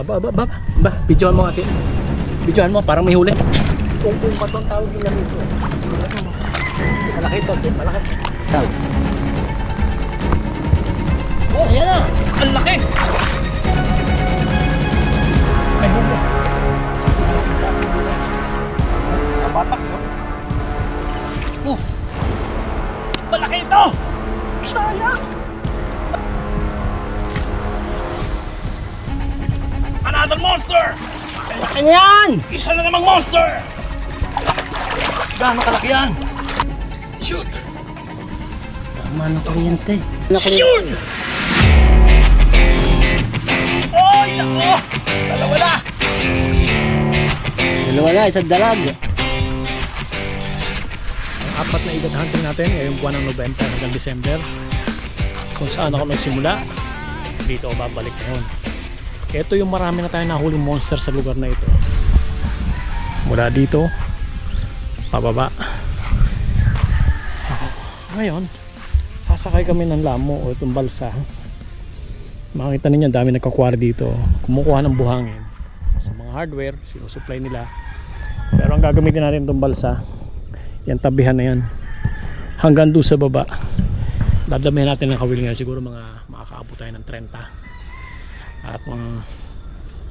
Aba, aba, aba. Ba, videoan mo ate. Videoan mo, parang may huli. Kung kung pa itong tawag nila rito. Malaki ito, Ate, malaki. Saan? Oh, ayan na! Ang laki! May huli. Kabatak, no? Uff! Malaki ito! Sayang! Another monster! Laki na yan! Isa na namang monster! Gaano kalaki yan? Shoot! Tama ng kuryente. Shoot! Oy, nako! Dalawa na! Dalawa na, isang dalag. Ang apat na edad hunting natin ngayong buwan ng November hanggang December kung saan ako nagsimula dito ako babalik ngayon ito yung marami na tayo nahuling monster sa lugar na ito. Mula dito pababa. Ngayon sasakay kami ng lamo o itong balsa. Makikita ninyo dami nagkakwari dito. Kumukuha ng buhangin sa mga hardware sinusupply nila. Pero ang gagamitin natin itong balsa yan tabihan na yan. Hanggang doon sa baba. Dadamihan natin ng kawilingan siguro mga makakaabot tayo ng 30 at um,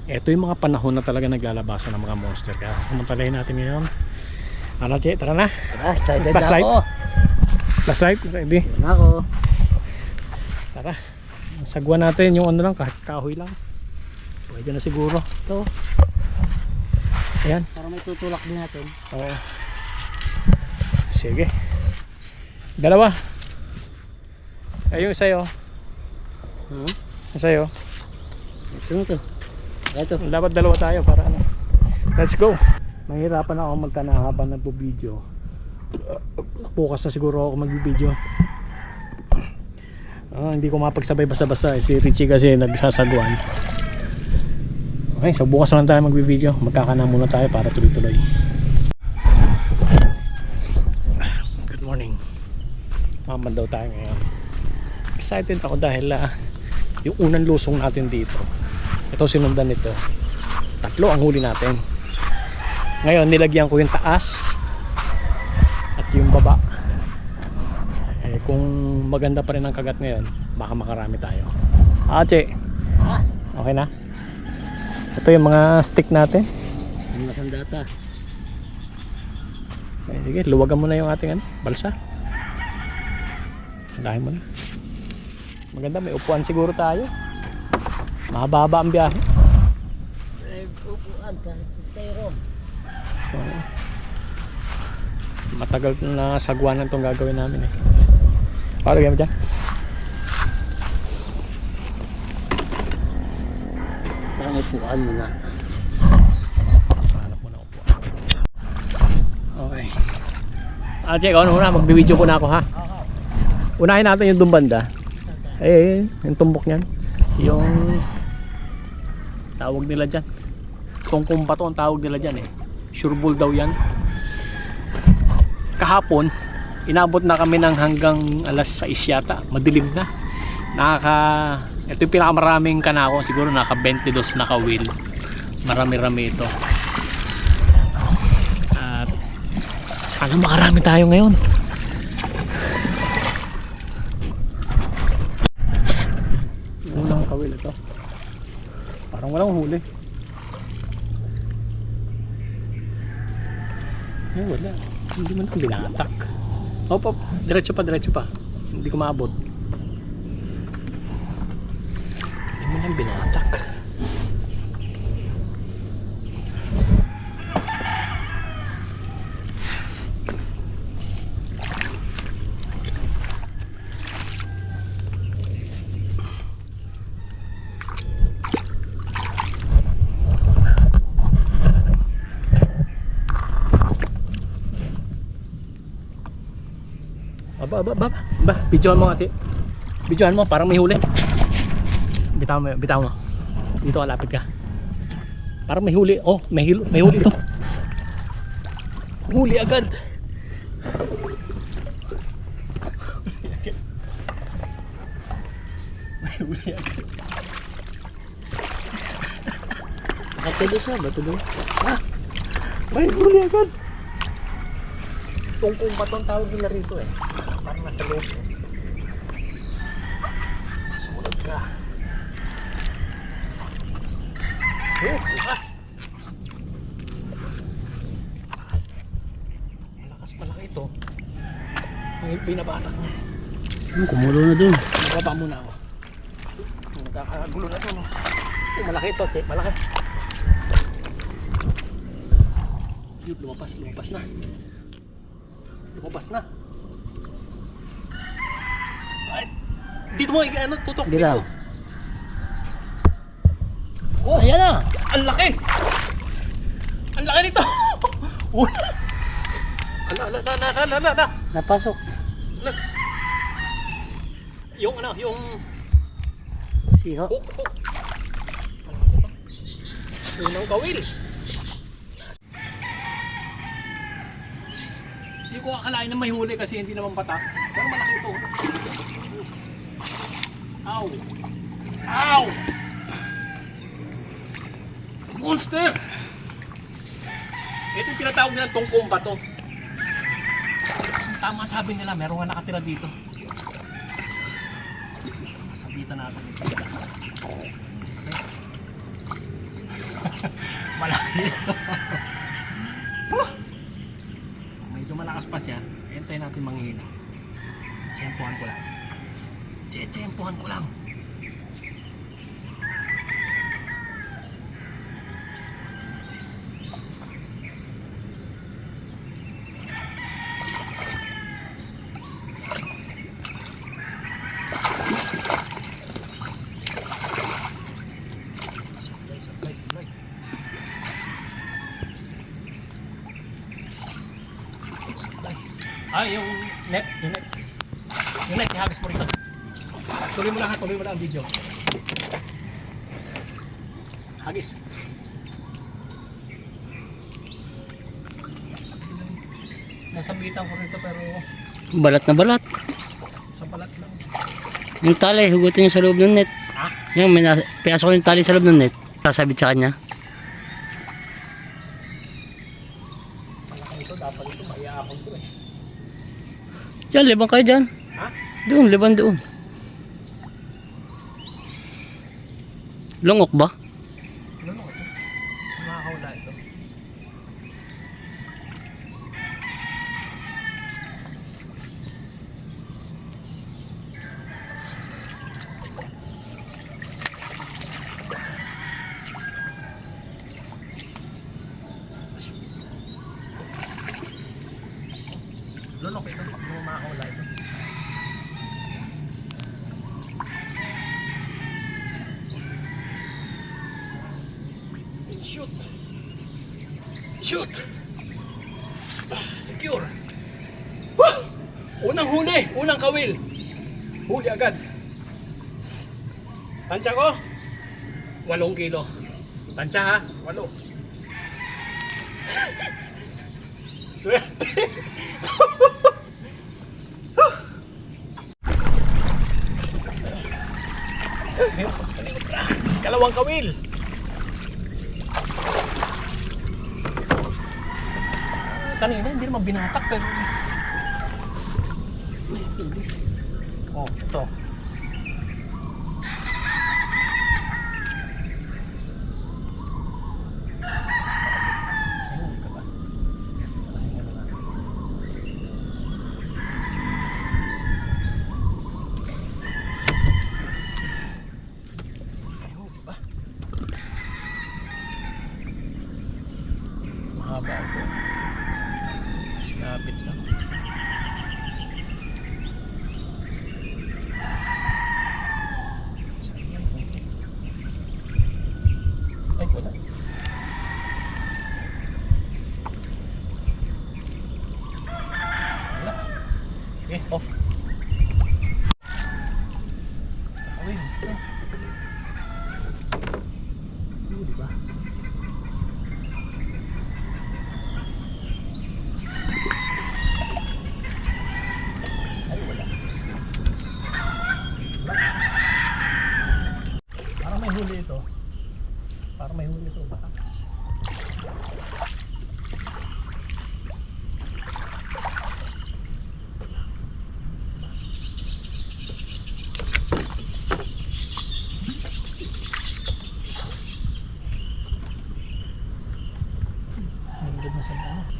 ito yung mga panahon na talaga naglalabasan ng mga monster. Kaya samantalahin natin ngayon. Ano Che, tara na. Tara, excited na ako. ride ready. Na ako. tara. Sagwa natin yung ano lang kahit kahoy lang. Pwede na siguro. Ito, ayan. Para may tutulak din natin. oo. Sige. Dalawa. Ay yung sa'yo Hmm? yung sa'yo Ito na to. Ito. Dapat dalawa tayo para ano. Let's go. Mahirapan ako magka na habang nagpo-video. Bukas na siguro ako mag-video. Ah, hindi ko mapagsabay basta-basta. eh. Si Richie kasi nagsasaguan. Okay, so bukas naman tayo mag-video. Magkakana muna tayo para tuloy-tuloy. Good morning. Maman daw tayo ngayon. Excited ako dahil ah, yung unang lusong natin dito ito sinundan nito. Tatlo ang huli natin. Ngayon nilagyan ko yung taas at yung baba. Eh, kung maganda pa rin ang kagat ngayon baka makarami tayo. Ache Ah, okay na? Ito yung mga stick natin. Ang masandata. eh, sige luwagan mo na yung ating ano, balsa. Andahin mo na. Maganda may upuan siguro tayo mahaba ang biyahe upuan. Oo. Matagal na sagwanan itong gagawin namin eh. Lagyan mo dyan. Parang upuan mo na. Hanap mo na upo. Okay. Ah, check. Ano muna? Magbibideo ko na ako ha. Unahin natin yung dumbanda. Eh, yung tumbok niyan. Yung tawag nila dyan. Tungkong pa to ang tawag nila dyan eh. Sureball daw yan. Kahapon, inabot na kami ng hanggang alas 6 yata. Madilim na. Nakaka... Ito yung pinakamaraming kanako. Siguro naka 22 naka wheel. Marami-rami ito. At sana makarami tayo ngayon. Unang kawil ito. Parang walang huli. Eh, wala. Hindi man ito binatak. Hop. Diretso pa, diretso pa. Hindi ko maabot. Hindi man lang binatak. Aba, aba, aba. Ba, videoan mo ate. Videoan mo, parang may huli. Bitaw mo, bitaw mo. Dito, lapit ka. Parang may huli. Oh, may, hilo, may huli to. Huli agad. May huli agad. At pwede siya, doon. May huli agad. Tungkong pa tong tawag nila rito eh. Loob. Sumunod ka. Oh, bukas. Malakas. Malakas malaki ito. Ang pinabatak niya. Hmm, kumulo na doon. Baba muna ako. Nagkakagulo na ito. No? Oh, malaki ito, che. Malaki. Yun, lumabas, lumabas na. Lumabas na. Dito mo, ano, tutok Hindi dito. lang. Oh, Ayan na! ang laki! Ang laki nito! Oh. Ala, ala, ala, ala, ala, ala. Napasok. Yung ano, yung Siho. hook, hook. Unang kawil. Hindi ko akalain na may huli kasi hindi naman patak. Pero malaki ito. Ow! Ow! Monster! Ito tinatawag nila tungkong bato. Tama sabi nila, meron nga nakatira dito. Sabitan natin ito. Malaki ito. Medyo malakas pa siya. Hintayin natin manghihina. Tsempuhan ko lang. Tsempuhan ko lang. Sablay, sablay, sablay. Sablay. Ah, yung net, yung net. Yung net, ihagis mo rito. Tuloy mo lang ang video. Hagis. Nasabitan ko rito pero Balat na balat. sa balat lang. Yung tali, hugutin niya sa loob ng net. Ha? Yan, may na, pinasok ko yung tali sa loob ng net. Sasabit sa kanya. Malaki ito, dapat ito, maiaakon ko eh. Diyan, libang kayo dyan. Ha? Doon, libang doon. Lungok ba? Ano no, ito? Nakakawala ito. Lulok ito, pag makakawala ito. And shoot. Shoot. Ah, secure. Woo! Unang huli, unang kawil. Huli agad. Tansya ko? Walong kilo. Tansya ha? Walo. Swerte. Kalawang kawil. Kanina hindi naman binatak pero Oh, ito. Ayun, ka ba? Lasing ka na lang. Ayun, ka ba? Mahaba ito. Sinapit lang. Sayang, konti. Ay, wala. Wala. Okay, off. Away, ito. Ito, di ba? Ay, wala. Wala. Parang may huli ito. Parang Para may huli ito. Baka. Nandun na sa ano.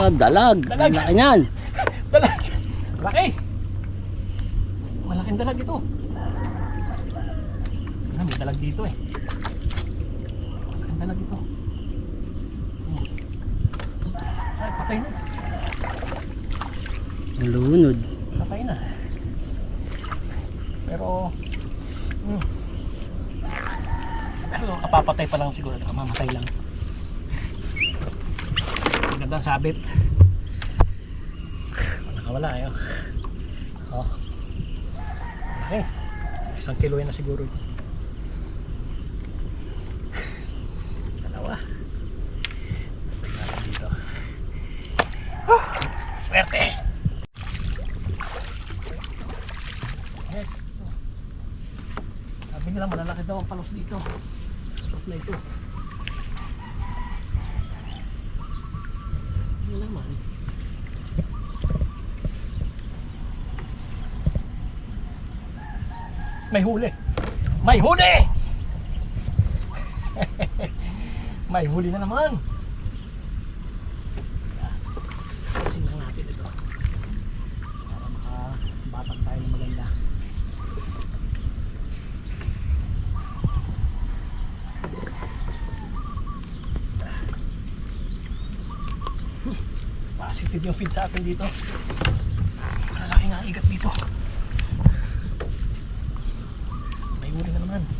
Ah, dalag. Dalag. Ang laki niyan. Dalag! Laki! Malaking dalag ito. Ah, may dalag dito eh. Malaking dalag ito. Ay, patay na. Lunod. Patay na. Pero, hmm. Pero kapapatay pa lang siguro. Mamatay lang. Ang gandang sabit. Nakawala ayo. Oh. Okay. Isang kilo na siguro. Dalawa. Dito. Huh! Swerte! Yes. Sabi nila malalaki daw ang palos dito. Spot na ito. Ano naman? May huli! May huli! May huli na naman! Kasi lang natin ito. Para makabatag tayo maganda. Positive yung feed sa atin dito. Malaki nga igat dito. Naman.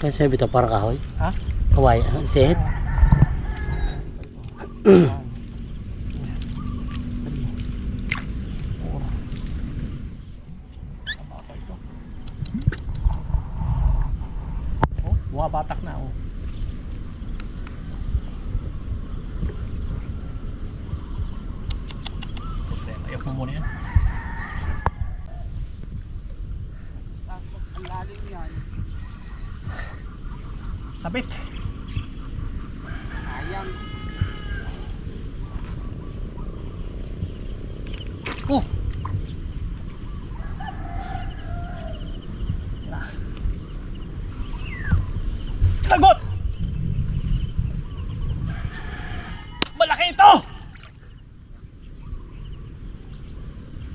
Kaya sabi ito? Para kahoy? Ha? Kaway? ah, Sehit? Oh, bumabatak na oh. Problema, ayok mo muna yan. Ang lalim yan. Sabit. Sayang. Oh! Lagot! Malaki ito!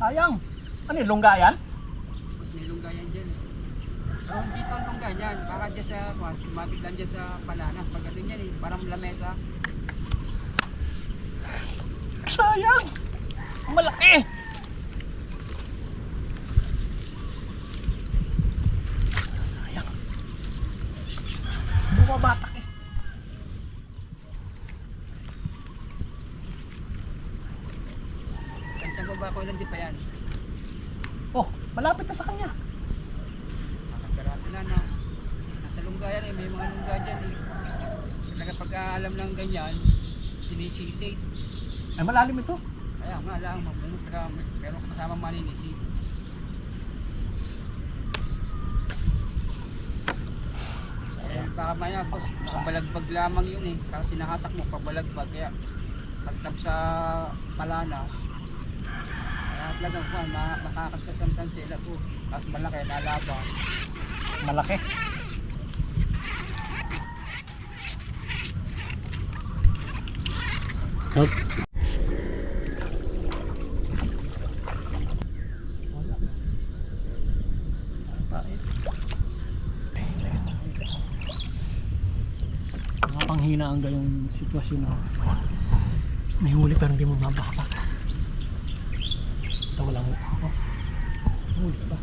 Sayang. Ano yung lungga yan? Mas may lungga yan dyan. Oh, dito ang lungga yan. Baka dyan sa, kwan, sumabit lang dyan sa palana. Pag ano yan eh, parang lamesa. Sayang! Malaki! Sayang. Bumabatak eh. Sa baba ko lang di pa yan. Oh, malapit na sa kanya. Makapiraso na na. Nasa lungga yan eh, may mga lungga dyan eh. Talaga pagka alam ng ganyan, sinisisig. Ay, malalim ito. Kaya nga lang, mabunot ka, pero kasama maninisig. Baka maya boss, pabalagbag lamang yun eh. Kasi sinahatak mo pabalagbag kaya pagtab sa palanas. Kaya talagang kuhan, ma- makakaskasamtan sila to. Tapos malaki, nalaba. Malaki. Time. Nakapanghina ang yung sitwasyon na may huli pero hindi mo mabakbak. Ito walang oh, huli pa.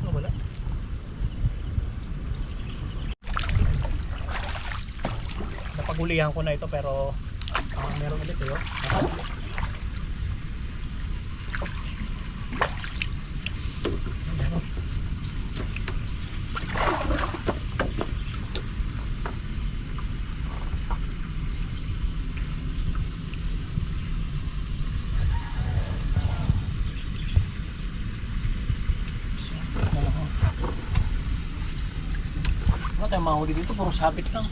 Oh, wala. Napagulihan ko na ito pero ah, meron ulit. Wala tayong mahuli dito, puro sabit lang.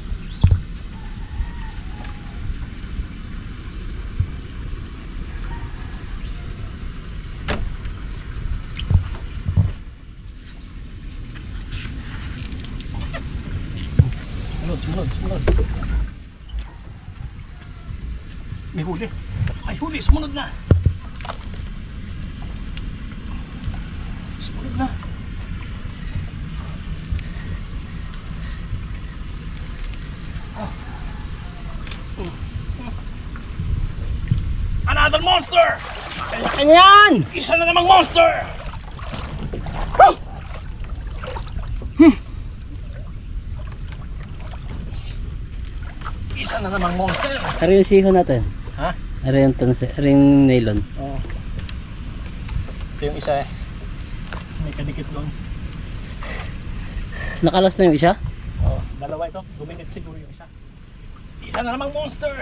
Sumunod, sumunod, sumunod. May huli. Ay, huli, sumunod na. Sumunod na. Another monster! Ano yan? Isa na namang monster! Monster! Ano yung siho natin? Ha? Ano yung tansi? Ano yung nylon? Oo. Ito yung isa eh. May kadikit doon. Nakalas na yung isa? Oo, dalawa ito. Guminit siguro yung isa. Isa na namang monster!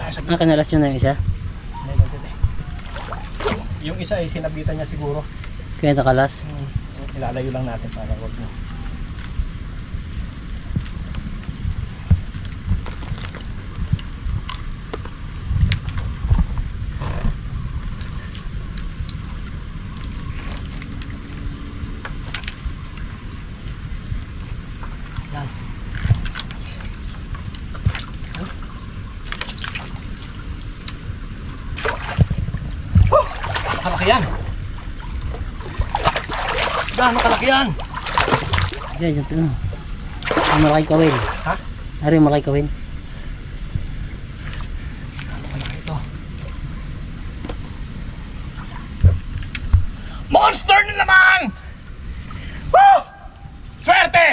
Ah, kanalas yun na yung isa? Hindi. Yung isa ay sinabitan niya siguro. Kaya nakalas? Hmm. Ilalayo lang natin para wag mo. Yan. Kalaki yan. Gaano kalaki yan? Yan, yung ano. Ang malaki kawin. Ha? Ano yung malaki kawin? Malaki ito. Monster na naman! Woo! Swerte!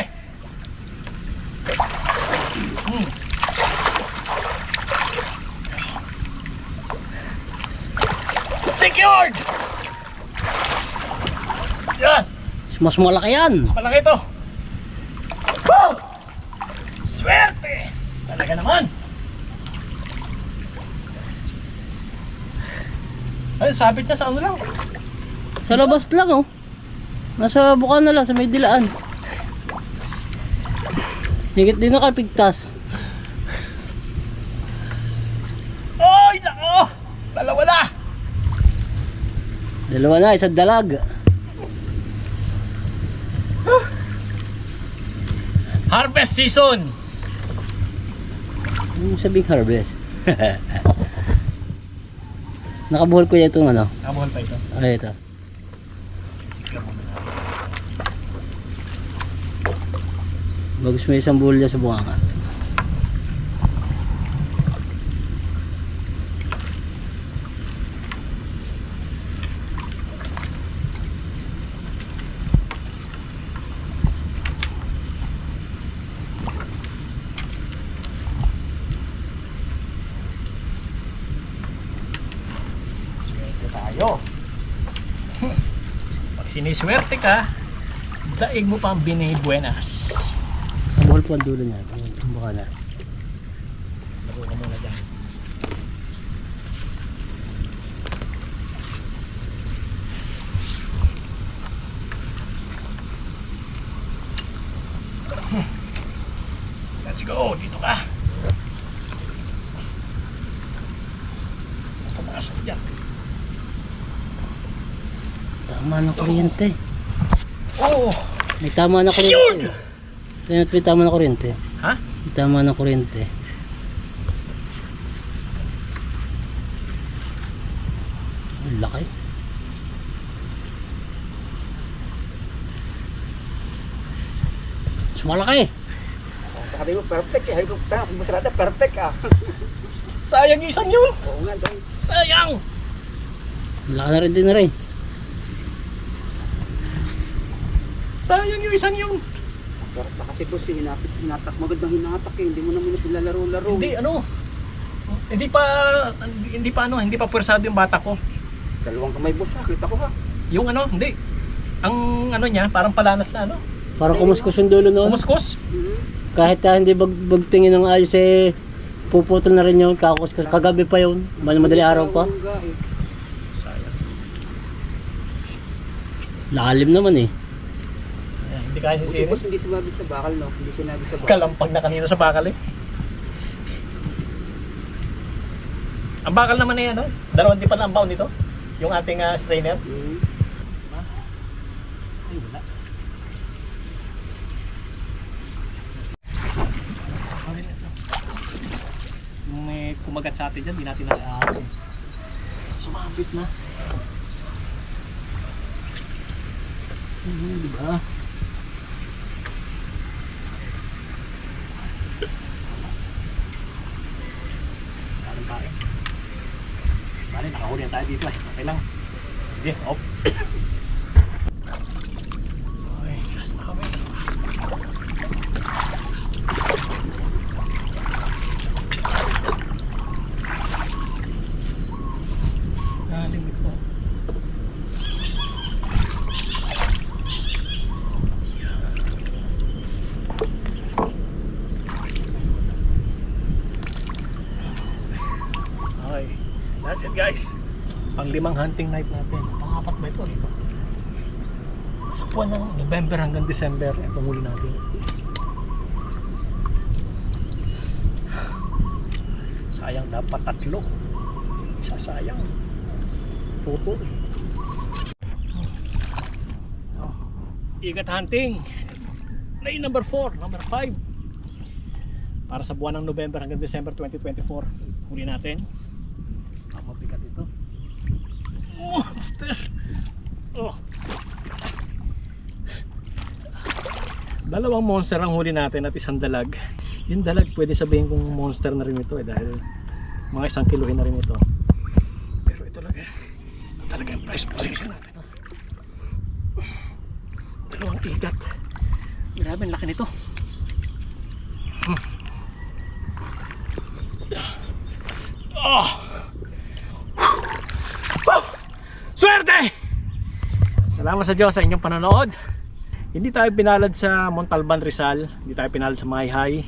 Hmm. Secured! Yan! Mas malaki yan! Malaki ito! Woo! Swerte! Talaga naman! Ay, sabit niya sa ano lang. Sa labas lang oh. Nasa buka na lang, sa may dilaan. Higit din nakapigtas. Oy, nako! Dalawa na! Dalawa na, isang dalag. Harvest season! Ano sabing harvest? Nakabuhol ko yan itong ano. Kamuhal pa ito. Ay, ito. Sisikla. Bagus may isang buhol dyan sa bunganga. Tayo. Pag siniswerte ka, Daig mo pa ang Binay Buenas. Mabuhol po ang dulo niya. Baka na. Ka muna dyan. Let's go! Dito ka! Pumasok dyan. Kuryente. Oh! May tama na kuryente. Tingnan may tama na kuryente. Ha? May tama na kuryente. Ang laki. Sumalaki. Sabi mo, perfect eh. Sabi ko, "Tama, kung masarada, perfect ah. Sayang isang yun! Oo nga. Sayang! Ang laki na rin din na rin. Sayang yung isang yun! Pero sa kasi boss, yung hinapit, hinatak. Magandang hinatak eh. Hindi mo naman pinalaro-laro. Hindi, ano? Hindi pa, hindi, hindi pa ano, hindi pa pwersado yung bata ko. Dalawang kamay boss ha. Kita ko ha. Yung ano, hindi. Ang ano niya, parang palanas na ano. Parang kumuskus yung dulo noon. Kumuskus. Mhm. Kahit ah, hindi bag, bagtingin ng ayos eh, puputol na rin yun. Kakuskus. Kagabi pa yun. Mal- Madali araw pa. Sayang. Lalim naman eh. Hindi kaya Buti, sisiri. boss, hindi sumabit sa bakal no. Hindi sinabi sa bakal. Kalampag na kanina sa bakal eh. Ang bakal naman na yan, no? Dalawang di pa na ang bound nito. Yung ating ah, strainer. Mhm. Ay, wala. Yung may kumagat sa atin dyan, di natin nakaalam. Sumabit na. Hmm, di ba? Kanin tayo. Bale, nakahuli na tayo dito eh. Okay lang. Sige, op. Okay, last na kami. Lalim ito. Okay. That's it guys. Pang limang hunting night natin. Pangapat ba ito? Ito. Sa buwan ng November hanggang December, ito huli natin. Sayang dapat tatlo. Isa sayang. Putol. Oh. Ikat hunting. Lane number 4, number 5. Para sa buwan ng November hanggang December 2024. Huli natin. Ang mabigat ito. Monster! Oh. Dalawang monster ang huli natin at isang dalag. Yung dalag pwede sabihin kong monster na rin ito eh dahil mga isang kilohin na rin ito. Pero ito talaga, ito talaga yung price position natin. Dalawang igat. Grabe, ang laki nito. Oh! Woo! Swerte! Salamat sa Diyos sa inyong panonood. Hindi tayo pinalad sa Montalban Rizal, hindi tayo pinalad sa Mayhay.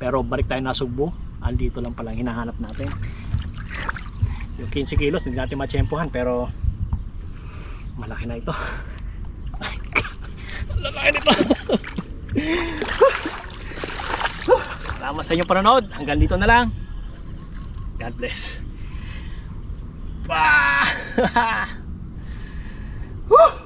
Pero balik tayo na Sugbo. Andito lang pala hinahanap natin. Yung 15 kilos, hindi natin matsyempohan pero malaki na ito. Ang lalaki nito. Salamat sa inyong panonood. Hanggang dito na lang. God bless. Bah! Woo! Grabe.